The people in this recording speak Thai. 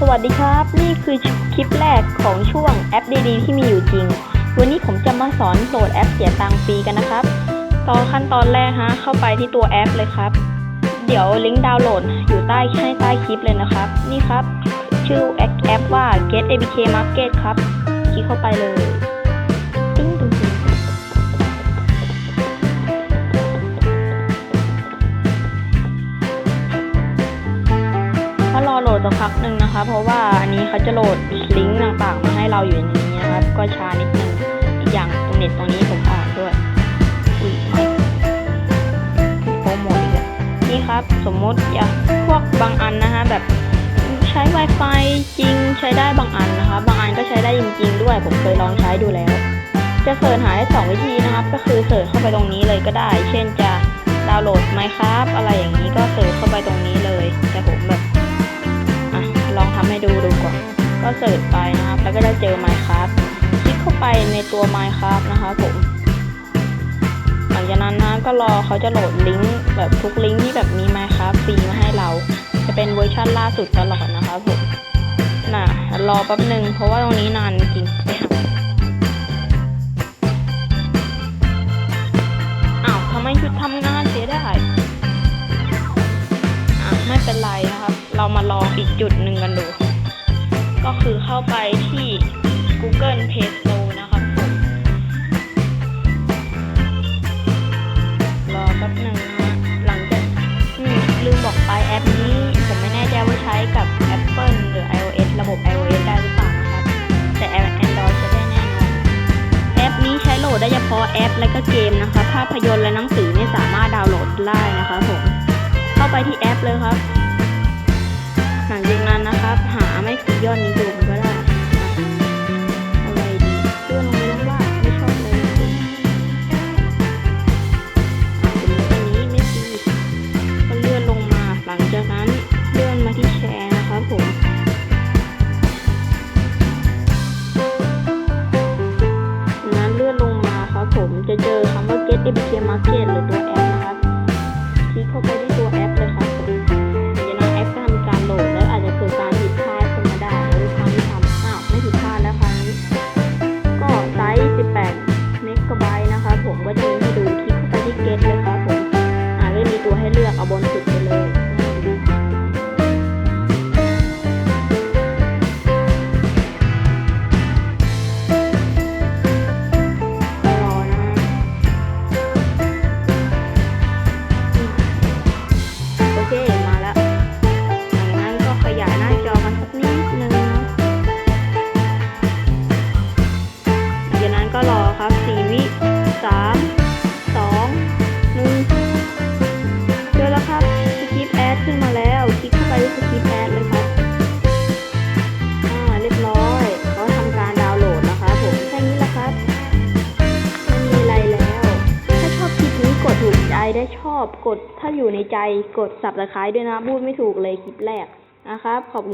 สวัสดีครับ นี่คือคลิปแรกของช่วงแอปดีๆที่มีอยู่จริง วันนี้ผมจะมาสอนโหลดแอปเสียตังค์ฟรีกันนะครับ ตอนขั้นตอนแรกฮะ เข้าไปที่ตัวแอปเลยครับ เดี๋ยวลิงก์ดาวน์โหลดอยู่ใต้ให้ใต้คลิปเลยนะครับ นี่ครับ ชื่อแอปว่า Get ABK Market ครับ คลิกเข้าไปเลย สักพักหนึ่งนะคะ เพราะว่าอันนี้เขาจะโหลดลิงก์ต่างๆมาให้เราอยู่ในนี้นะครับ ก็ช้านิดนึงอีกอย่างตรงเน็ตตรงนี้ผมอ่านด้วยอุ้ยโปรโมทอีกแล้วนี่ครับ สมมติอย่างพวกบางอันนะคะแบบใช้ Wi-Fi จริงใช้ได้บางอันนะคะ บางอันก็ใช้ได้จริง ๆ ด้วย ผมเคยลองใช้ดูแล้ว จะเสิร์ชหาได้สองวิธีนะครับ ก็คือเสิร์ชเข้าไปตรงนี้เลยก็ได้ เช่นจะดาวน์โหลดไหมครับอะไรอย่างนี้ก็เสิร์ชเข้าไปตรงนี้เลยแต่ผมแบบ ตัว Minecraft นะคะผมหลังจากนั้นนะก็รอเขาจะโหลดลิงก์แบบทุกลิงก์ที่แบบมี Minecraft ฟรีมาให้เรา จะเป็นเวอร์ชันล่าสุดตลอดนะคะผมน่ะรอแป๊บหนึ่งเพราะว่าตรงนี้นานจริงไปหาอ้าวทำไมหยุดทำงานเสียได้อะไม่เป็นไรนะครับ เรามาลองอีกจุดหนึ่งกันดู ก็คือเข้าไปท ป๊บหนึ่งนะหลังจากลืมบอกไปแอปนี้ ผมไม่แน่ใจว่าใช้กับ Apple หรือ iOS ระบบ iOS ได้หรือเปล่านะครับ แต่แอป Android ใช้ได้แน่นอนแอปนี้ใช้โหลดได้เฉพาะแอปและก็เกมนะคะภาพยนตร์และหนังสือไม่สามารถดาวน์โหลดได้นะคะผมเข้าไปที่แอปเลยครับ market หรือตัวแอปนะครับคลิกเข้าไปที่ตัวแอปเลยครับจากนั้นแอปก็ทำการโหลดแล้วอาจจะเกิดการผิดพลาดขึ้นมาได้หรือครั้งที่ทำอ้าวไม่ผิดพลาดแล้วครั้งนี้ก็ไซส์ 18 เมกะไบต์นะคะผมก็จะมีให้ดูคลิกเข้าไปที่ get เลยครับผมอ่าก็มีตัวให้เลือกเอาบนสุด ใจได้ชอบกดถ้าอยู่ในใจกดสับตะไคร้ด้วยนะพูดไม่ถูกเลยคลิปแรกนะครับขอบคุณ